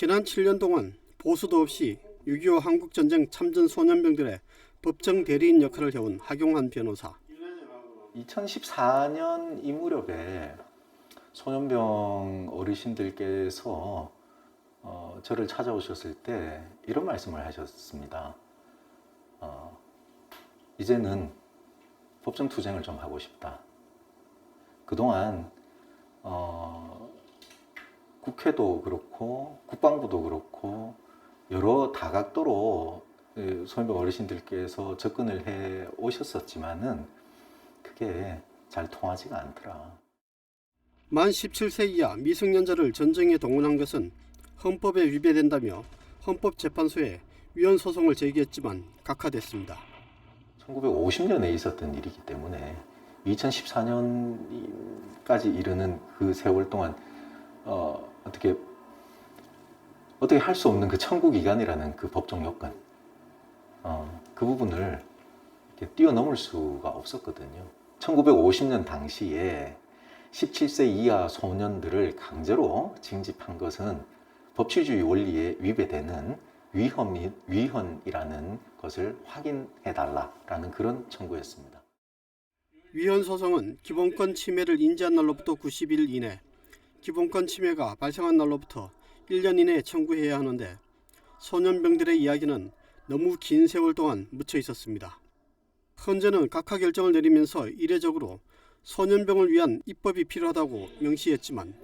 지난 7년 동안 보수도 없이 6.25 한국전쟁 참전 소년병들의 법정 대리인 역할을 해온 하경환 변호사. 2014년 이 무렵에 소년병 어르신들께서 어, 저를 찾아오셨을 때 이런 말씀을 하셨습니다. 어, 이제는 법정 투쟁을 좀 하고 싶다. 그동안 어, 국회도 그렇고 국방부도 그렇고 여러 다각도로 그 소년병 어르신들께서 접근을 해 오셨었지만은 그게 잘 통하지가 않더라. 만 17세 이하 미성년자를 전쟁에 동원한 것은 헌법에 위배된다며 헌법재판소에 위헌 소송을 제기했지만 각하됐습니다. 1950년에 있었던 일이기 때문에 2014년까지 이르는 그 세월 동안 어, 어떻게 어떻게 할 수 없는 그 청구 기간이라는 그 법정 요건 어, 그 부분을 뛰어넘을 수가 없었거든요. 1950년 당시에 17세 이하 소년들을 강제로 징집한 것은 법치주의 원리에 위배되는 위헌이, 위헌이라는 것을 확인해 달라라는 그런 청구였습니다. 위헌 소송은 기본권 침해를 인지한 날로부터 90일 이내, 기본권 침해가 발생한 날로부터 1년 이내에 청구해야 하는데 소년병들의 이야기는 너무 긴 세월 동안 묻혀 있었습니다. 헌재는 각하 결정을 내리면서 이례적으로 소년병을 위한 입법이 필요하다고 명시했지만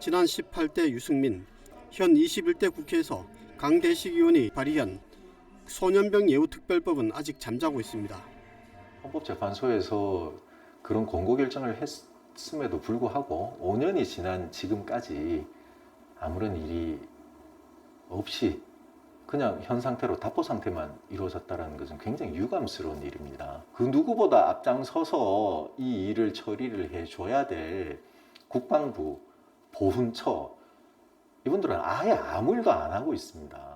지난 18대 유승민, 현 21대 국회에서 강대식 의원이 발의한 소년병 예우특별법은 아직 잠자고 있습니다. 헌법재판소에서 그런 권고 결정을 했 음에도 불구하고 5년이 지난 지금까지 아무런 일이 없이 그냥 현 상태로 답보 상태만 이루어졌다는 것은 굉장히 유감스러운 일입니다. 그 누구보다 앞장서서 이 일을 처리를 해줘야 될 국방부, 보훈처 이분들은 아예 아무 일도 안 하고 있습니다.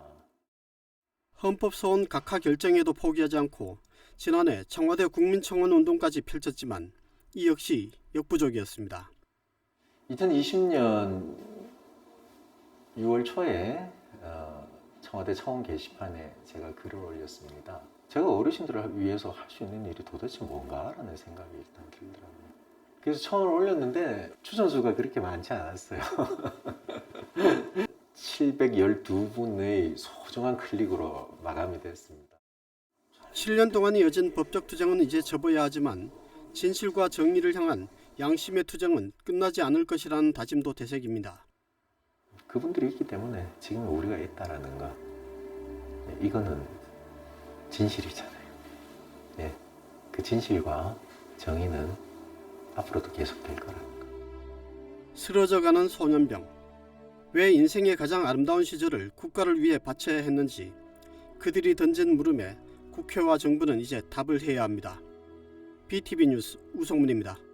헌법소원 각하 결정에도 포기하지 않고 지난해 청와대 국민청원 운동까지 펼쳤지만 이 역시 역부족이었습니다. 2020년 6월 초에 어, 청와대 청원 게시판에 제가 글을 올렸습니다. 제가 어르신들을 위해서 할 수 있는 일이 도대체 뭔가라는 생각이 일단 들더라고요. 그래서 청원을 올렸는데 추천수가 그렇게 많지 않았어요. 712분의 소중한 클릭으로 마감이 됐습니다. 7년 동안 이어진 법적 투쟁은 이제 접어야 하지만 진실과 정의를 향한 양심의 투쟁은 끝나지 않을 것이라는 다짐도 대색입니다. 그분들이 있기 때문에 지금 우리가 있다라는 거 네, 이거는 진실이잖아요. 네, 그 진실과 정의는 앞으로도 계속될 거라는 거. 쓰러져가는 소년병. 왜 인생의 가장 아름다운 시절을 국가를 위해 바쳐야 했는지 그들이 던진 물음에 국회와 정부는 이제 답을 해야 합니다. BTV 뉴스 우성문입니다.